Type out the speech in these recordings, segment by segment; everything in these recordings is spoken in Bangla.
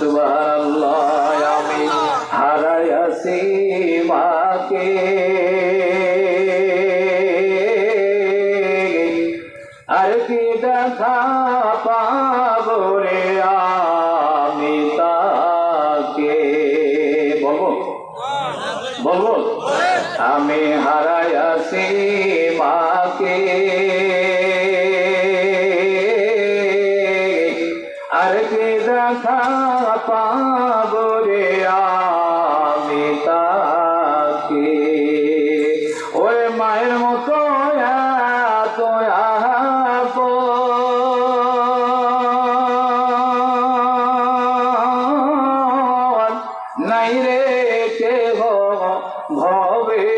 সুবহানাল্লাহ আর কি দেখা পাবো পাবো আমি তাকে। ওরে মায়ের মতো এত নাই রে কেহ ভবে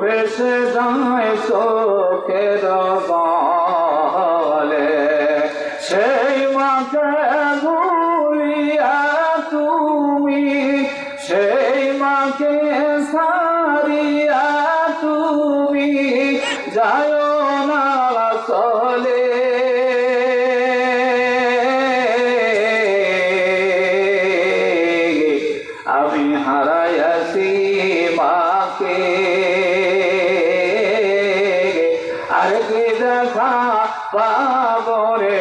ভেসে যায় চোখের জলে সেই মাকে ভুলিয়া তুমি, সেই মাকে সারিয়া তুমি। যায় না চলে। আর কি দেখা পাবো রে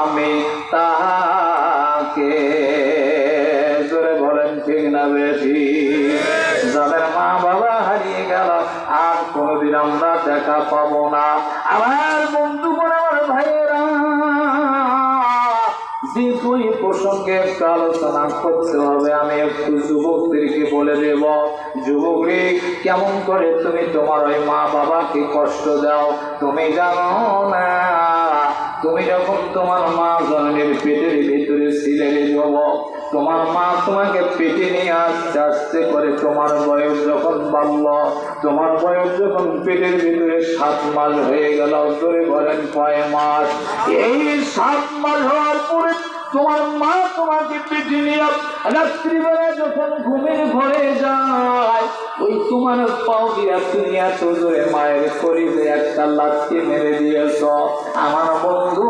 আমি তাহাকে জোরে বলেন, ঠিক না বেশি? যাদের মা বাবা হারিয়ে গেল, আর কোনোদিন আমরা দেখা পাবো না। আমার বন্ধু প্রসঙ্গে একটু আলোচনা করতে হবে। আমি একটু যুবকদেরকে বলে দেব, যুবক রে কেমন করে তুমি তোমার ওই মা বাবাকে কষ্ট দাও? তুমি জানো না, তুমি যখন তোমার মা জন্মের পেটের ভিতরে ছিলে তোমার মা তোমাকে পেটে নিয়ে আস্তে আস্তে করে, তোমার বয়স যখন বাড়ল, তোমার বয়স যখন পেটের ভিতরে সাত মাস হয়ে গেল ধরে বলেন কয় মাস? এই সাত মাস হওয়ার পরে তোমার মা তোমাকে পেটে নিয়ে রাত্রিবেলা যখন ঘুমের ঘরে যায়, ওই তোমার পাও দিয়া তুমি এত জোরে মায়ের শরীরে একটা লাথি মেরে দিয়েছ। আমার বন্ধু